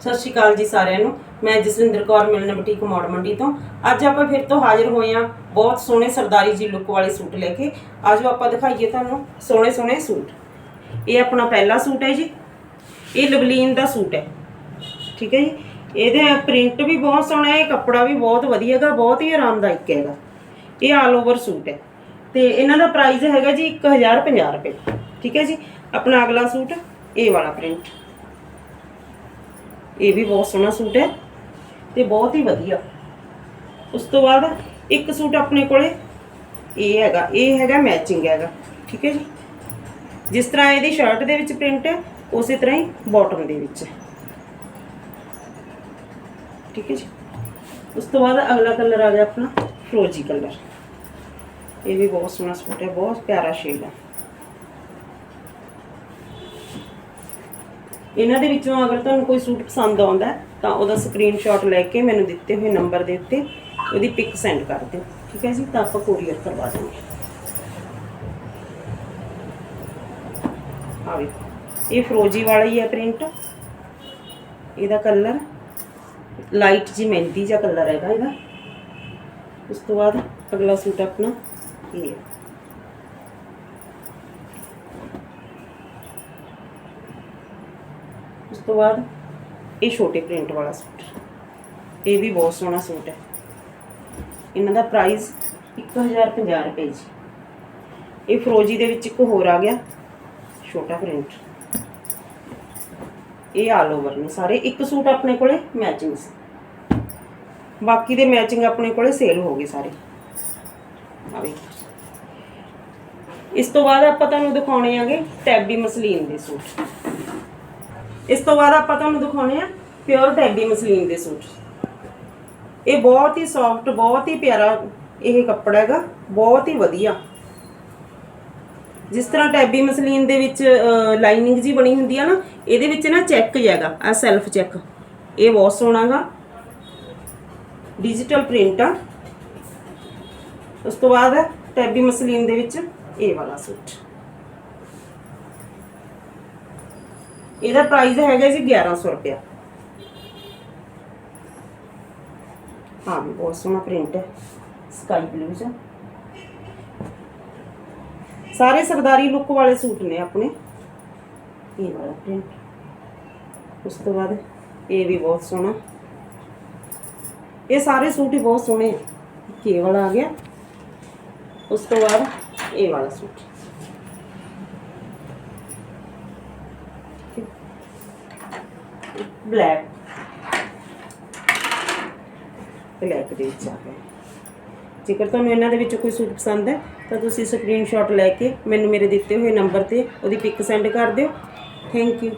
ਸਤਿ ਸ਼੍ਰੀ ਅਕਾਲ ਜੀ ਸਾਰਿਆਂ ਨੂੰ। ਮੈਂ ਜਸਵਿੰਦਰ ਕੌਰ ਮਿਲਨ ਬੁਟੀਕ ਮੋੜ ਮੰਡੀ ਤੋਂ। ਅੱਜ ਆਪਾਂ ਫਿਰ ਤੋਂ ਹਾਜ਼ਰ ਹੋਏ ਹਾਂ ਬਹੁਤ ਸੋਹਣੇ ਸਰਦਾਰੀ ਜੀ ਲੁੱਕ ਵਾਲੇ ਸੂਟ ਲੈ ਕੇ। ਅੱਜ ਆਪਾਂ ਦਿਖਾਈਏ ਤੁਹਾਨੂੰ ਸੋਹਣੇ ਸੋਹਣੇ ਸੂਟ। ਇਹ ਆਪਣਾ ਪਹਿਲਾ ਸੂਟ ਹੈ ਜੀ। ਇਹ ਲਵਲੀਨ ਦਾ ਸੂਟ ਹੈ। ਠੀਕ ਹੈ ਜੀ। ਇਹਦੇ ਪ੍ਰਿੰਟ ਵੀ ਬਹੁਤ ਸੋਹਣਾ ਹੈ, ਕੱਪੜਾ ਵੀ ਬਹੁਤ ਵਧੀਆ ਹੈਗਾ, ਬਹੁਤ ਹੀ ਆਰਾਮਦਾਇਕ ਹੈਗਾ। ਇਹ ਆਲ ਓਵਰ ਸੂਟ ਹੈ। ਤੇ ਇਹਨਾਂ ਦਾ ਪ੍ਰਾਈਸ ਹੈਗਾ ਜੀ 1050 ਰੁਪਏ। ਠੀਕ ਹੈ ਜੀ। ਆਪਣਾ ਅਗਲਾ ਸੂਟ, ਇਹ ਵਾਲਾ ਪ੍ਰਿੰਟ ਇਹ ਵੀ ਬਹੁਤ ਸੋਹਣਾ ਸੂਟ ਹੈ ਤੇ ਬਹੁਤ ਹੀ ਵਧੀਆ। ਉਸ ਤੋਂ ਬਾਅਦ ਇੱਕ ਸੂਟ ਆਪਣੇ ਕੋਲੇ, ਇਹ ਹੈਗਾ ਇਹ ਹੈਗਾ ਮੈਚਿੰਗ ਹੈਗਾ, ਠੀਕ ਹੈ ਜੀ? ਜਿਸ ਤਰ੍ਹਾਂ ਇਹਦੀ ਸ਼ਰਟ ਦੇ ਵਿੱਚ ਪ੍ਰਿੰਟ ਹੈ, ਉਸੇ ਤਰ੍ਹਾਂ ਹੀ ਬਾਟਮ ਦੇ ਵਿੱਚ ਹੈ। ਠੀਕ ਹੈ ਜੀ? ਉਸ ਤੋਂ ਬਾਅਦ ਅਗਲਾ ਕਲਰ ਆ ਗਿਆ ਆਪਣਾ ਫਰੋਜੀ ਕਲਰ ਇਹ ਵੀ ਬਹੁਤ ਸੋਹਣਾ ਸੂਟ ਹੈ, ਬਹੁਤ ਪਿਆਰਾ ਸ਼ੇਡ ਹੈ। ਇਹਨਾਂ ਦੇ ਵਿੱਚੋਂ ਅਗਰ ਤੁਹਾਨੂੰ ਕੋਈ ਸੂਟ ਪਸੰਦ ਆਉਂਦਾ ਤਾਂ ਉਹਦਾ ਸਕਰੀਨਸ਼ਾਟ ਲੈ ਕੇ ਮੈਨੂੰ ਦਿੱਤੇ ਹੋਏ ਨੰਬਰ ਦੇ ਉੱਤੇ ਉਹਦੀ ਪਿਕ ਸੈਂਡ ਕਰ ਦਿਓ। ਠੀਕ ਹੈ ਜੀ? ਤਾਂ ਆਪਾਂ ਕੋਰੀਅਰ ਕਰਵਾ ਦਾਂਗੇ ਆ ਵੇਖੋ, ਇਹ ਫਰੋਜੀ ਵਾਲਾ ਹੀ ਹੈ ਪ੍ਰਿੰਟ ਇਹਦਾ ਕਲਰ ਲਾਈਟ ਜੀ ਮਹਿੰਦੀ ਜਿਹਾ ਕਲਰ ਹੈਗਾ ਇਹਦਾ। ਉਸ ਤੋਂ ਬਾਅਦ ਅਗਲਾ ਸੂਟ ਆਪਣਾ ਇਹ ਹੈ। ਉਸ ਤੋਂ ਬਾਅਦ ਇਹ ਛੋਟੇ ਪ੍ਰਿੰਟ ਵਾਲਾ ਸੂਟ। ਇਹ ਵੀ ਬਹੁਤ ਸੋਹਣਾ ਸੂਟ ਹੈ। ਇਹਨਾਂ ਦਾ ਪ੍ਰਾਈਸ 1050 ਰੁਪਏ ਜੀ। ਇਹ ਫਰੋਜੀ ਦੇ ਵਿੱਚ ਇੱਕ ਹੋਰ ਆ ਗਿਆ, ਛੋਟਾ ਪ੍ਰਿੰਟ। ਇਹ ਆਲ ਓਵਰ ਨੇ ਸਾਰੇ। ਇੱਕ ਸੂਟ ਆਪਣੇ ਕੋਲੇ ਮੈਚਿੰਗ ਸੀ। ਬਾਕੀ ਦੇ ਮੈਚਿੰਗ ਆਪਣੇ ਕੋਲੇ ਸੇਲ ਹੋ ਗਏ ਸਾਰੇ। ਆ ਇਸ ਤੋਂ ਬਾਅਦ ਆਪਾਂ ਤੁਹਾਨੂੰ ਦਿਖਾਉਣੇ ਆਗੇ ਟੈਬੀ ਮਸਲੀਨ ਦੇ ਸੂਟ। ਇਸ ਤੋਂ ਬਾਅਦ ਆਪਾਂ ਤੁਹਾਨੂੰ ਦਿਖਾਉਣੇ ਆ ਪਿਓਰ ਟੈਬੀ ਮਸਲੀਨ ਦੇ ਸੂਟ। ਇਹ ਬਹੁਤ ਹੀ ਸੌਫਟ ਬਹੁਤ ਹੀ ਪਿਆਰਾ ਇਹ ਕੱਪੜਾ ਹੈਗਾ, ਬਹੁਤ ਹੀ ਵਧੀਆ। ਜਿਸ ਤਰ੍ਹਾਂ ਟੈਬੀ ਮਸਲੀਨ ਦੇ ਵਿੱਚ ਲਾਈਨਿੰਗ ਜੀ ਬਣੀ ਹੁੰਦੀ ਆ ਨਾ, ਇਹਦੇ ਵਿੱਚ ਨਾ ਚੈੱਕ ਹੈਗਾ ਆ ਸੈਲਫ ਚੈੱਕ ਇਹ ਬਹੁਤ ਸੋਹਣਾਗਾ ਡਿਜੀਟਲ ਪ੍ਰਿੰਟ ਆ। ਉਸ ਤੋਂ ਬਾਅਦ ਟੈਬੀ ਮਸਲੀਨ ਦੇ ਵਿੱਚ ਇਹ ਵਾਲਾ ਸੂਟ। ਇਹਦਾ ਪ੍ਰਾਈਸ ਹੈਗਾ ਜੀ 1100 ਰੁਪਇਆ। ਹਾਂ ਵੀ ਬਹੁਤ ਸੋਹਣਾ ਪ੍ਰਿੰਟ ਹੈ ਸਕਾਈ ਬਲੂ ਚ। ਸਾਰੇ ਸਰਦਾਰੀ ਲੁੱਕ ਵਾਲੇ ਸੂਟ ਨੇ ਆਪਣੇ। ਇਹ ਵਾਲਾ ਪ੍ਰਿੰਟ ਉਸ ਤੋਂ ਬਾਅਦ ਇਹ ਵੀ ਬਹੁਤ ਸੋਹਣਾ। ਇਹ ਸਾਰੇ ਸੂਟ ਹੀ ਬਹੁਤ ਸੋਹਣੇ ਆ। ਕੇ ਵਾਲਾ ਆ ਗਿਆ। ਉਸ ਤੋਂ ਬਾਅਦ ਇਹ ਵਾਲਾ ਸੂਟ। ਬਲੈਕ ਬਲੈਕ ਦੇ ਵਿੱਚ ਆ ਗਿਆ। ਜੇਕਰ ਤੁਹਾਨੂੰ ਇਹਨਾਂ ਦੇ ਵਿੱਚੋਂ ਕੋਈ ਸੂਟ ਪਸੰਦ ਹੈ, ਤਾਂ ਤੁਸੀਂ ਸਕਰੀਨਸ਼ਾਟ ਲੈ ਕੇ ਮੈਨੂੰ ਮੇਰੇ ਦਿੱਤੇ ਹੋਏ ਨੰਬਰ ਤੇ ਉਹਦੀ ਪਿਕ ਸੈਂਡ ਕਰ ਦਿਓ। Thank you